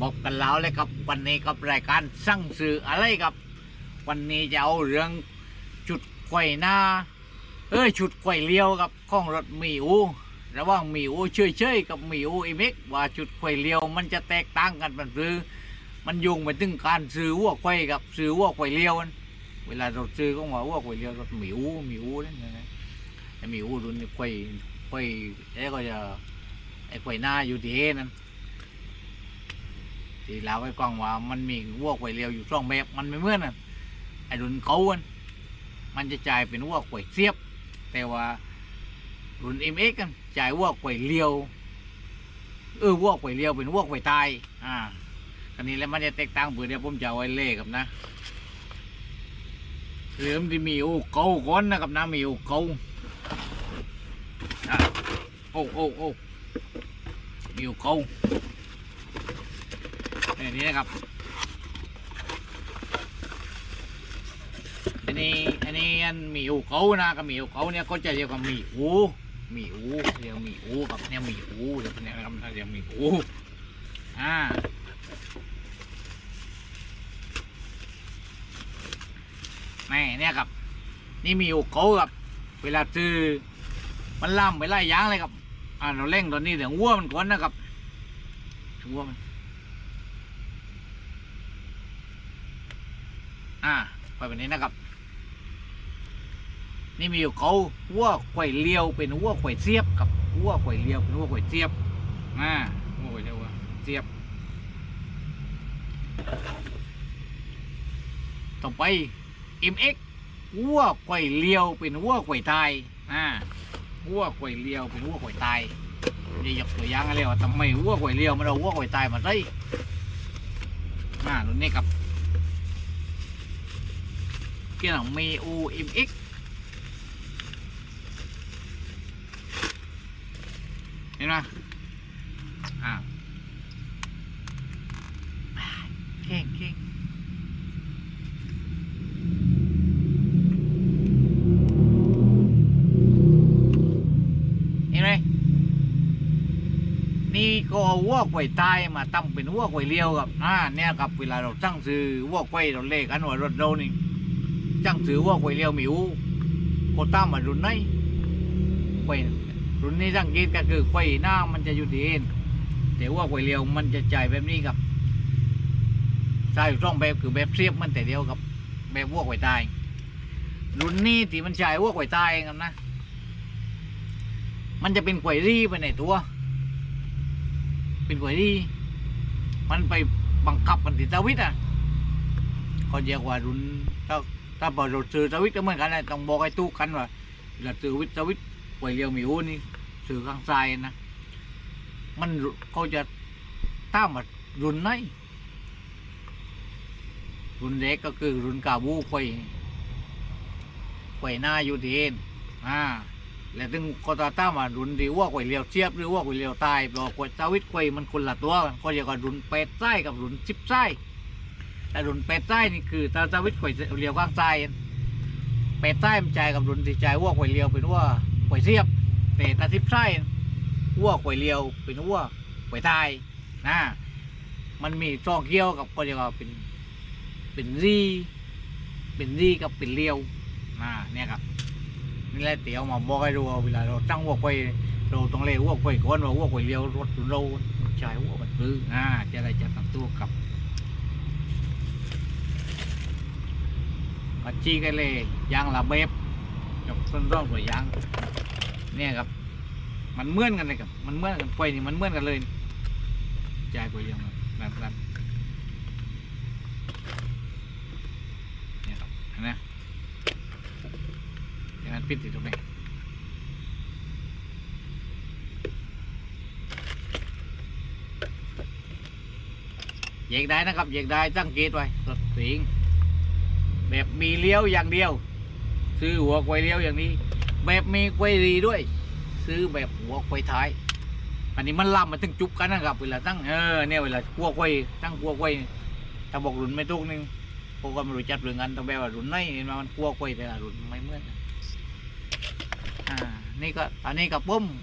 พบกันแล้วเลยครับวันนี้กับรายการสั่งสื่ออะไรครับ วันนี้จะเอาเรื่องจุดไกวหน้าเอ้ยจุดไกวเลี้ยวครับข้องรถหมีอูระหว่างหมีอูเฉยๆกับหมีอูอีเม็กว่าจุดไกวเลี้ยวมันจะแตกต่างกันมันหรือมันโยงไปถึงการซื้อวัวไกวกับซื้อวัวไกวเลี้ยวเวลาเราซื้อก็ว่าวัวไกวเลี้ยวรถหมีอูหมีอูนั่นนะไอ้หมีอูรุ่นไกวไกวไอ้ก็จะไอ้ไกวหน้าอยู่ที่เอนั่น ที่เล่าไว้กว้างว่ามันมีวัวไกวเรียวอยู่สองแบบมันไม่เหมือนกันไอ้รุ่นเขาอันมันจะจ่ายเป็นวัวไกวเสียบ แต่ว่ารุ่นเอ็มเอ็กกันจ่ายวัวไกวเรียวเออวัวไกวเรียวเป็นวัวไกวตายอ่าคันนี้แล้วมันจะแตกต่างเผื่อเดี๋ยวผมจะเอาไว้เล่กับนะเริ่มที่มีอูเกาก่อนนะครับนะมีอูเกาอะโอ้โอ้โอ้มีอูเกา อันนี้นะครับ อันนี้อันนี้อันหมีอูเขานะกับหมีอูเขาเนี่ยก็จะเรียกว่าหมีอูหมีอูเรียกหมีอูครับเนี่ยหมีอูเรียกเนี่ยนะครับเรียกหมีอูอ่าแม่เนี่ยครับ นี่หมีอูเขาครับ เวลาซื้อมันล่ำไปไล่ยางเลยครับ อ่าเราเร่งตอนนี้เดี๋ยววัวมันก่อนนะครับวัวมัน อ่าไปแบบนี้นะครับ นี่มีอยู่เขาวัวไข่เลียวเป็นวัวไข่เสียบกับวัวไข่เลียวเป็นวัวไข่เสียบอ่าวัวไข่เลียวเสียบต่อไป MX วัวไข่เลียวเป็นวัวไข่ตายอ่าวัวไข่เลียวเป็นวัวไข่ตายจะยกตัวอย่างอะไรว่าทำไมวัวไข่เลียวมันเอาวัวไข่ตายมาได้อ่ารุ่นนี้กับ ครับ kia là mi u im x Nhìn nào À Khen khen Nhìn đây นี่ก็เอาวัวไก่ตายมาตั้งเป็นวัวไก่เลี้ยวครับอ่าเนี่ยครับเวลาเราตั้งซื้อวัวไก่เราเลขกันว่ารถเรานี่ จังถือว่าไกวเลียวหมิวโคต้ามารุ่นไหนไกวรุ่นนี้สังเกตก็คือไกวหน้ามันจะอยู่ที่เอ็นแต่ว่าไกวเลียวมันจะจ่ายแบบนี้ครับใช่อยู่องแบบคือแบบเสียบมันแต่เดียวกับแบบวัวไกวตาย รุ่นนี้ที่มันจ่ายวัวไกวตายกันนะมันจะเป็นไกวรี่ไปในตัว เป็นไกวรี่มันไปบังคับกันที่ตาวิทย์อะก็เรียกว่ารุ่นถ้า ถ้าบอกเราซื้อสวิตก็เหมือนกันนะต้องบอกไอ้ตู้กันว่าเราซื้อวิทย์สวิตไวเรียวหมิวนี่ซื้อข้างซ้ายนะ มันเขาจะตามมารุ่นไหนรุ่นเล็กก็คือรุ่นกาบูไฟไฟหน้าอยู่ที่เอ็นอ่าแล้วถึงเขาจะตามมารุ่นที่ว่าไฟเรียวเชียบหรือว่าไฟเรียวตายบอกว่าสวิตช์ไฟมันคนละตัวกันเขาเรียกว่ารุ่นแปดไส้กับรุ่นสิบไส้ แต่รุ่นเป็ดใต้นี่คือตาสวิตข่อยเลียวข้างซ้ายเป็ดใต้มันจ่ายกับรุ่นที่จ่ายวัวข่อยเลียวเป็นวัวข่อยเสียบแต่ตาทิพย์ใต้วัวข่อยเลียวเป็นวัวข่อยตายนะมันมีช่องเกี้ยวกับก็เรียกว่าเป็นเป็นรีเป็นรีกับเป็นเลียวนะเนี่ยครับนี่แหละเตี๋ยวมาบอกให้รู้ว่าเวลาเราตั้งวัวข่อยเราต้องเลี้ยงวัวข่อยก่อนว่าวัวข่อยเลียวรถเราจ่ายวัวมันซื้ออ่าจะได้จัดตั้งตัวกับ ปัจจีกันเลยยางละเบบกับต้นร่องตัวยางเนี่ยครับ มันเมื่อนกันเลยครับมันเมื่อนกันไฟนี่มันเมื่อนกันเลยจ่ายกว่าเยวครับแบบแบบเนี่ยครับเห็นไหมอย่างนั้นปิดติดตรงนี้แยกได้นะครับแยกได้ตั้งเกตไว้รถสิง แบบมีเลี้ยวอย่างเดียว ซื้อหัวควายเลี้ยวอย่างนี้ แบบมีควายรีด้วย ซื้อแบบหัวควายท้าย อันนี้มันล่ำมาถึงจุบกันนะครับเวลาตั้งเออเนี่ยเวลากัวควายตั้งกัวควายถ้าบอกรุ่นไม่ถูกนึงพวกก็ไม่รู้จักเรื่องกันต้องแบบว่ารุ่นไหนมันกัวควายแต่ละรุ่นไม่เหมือนอ่านี่ก็อันนี้กับผม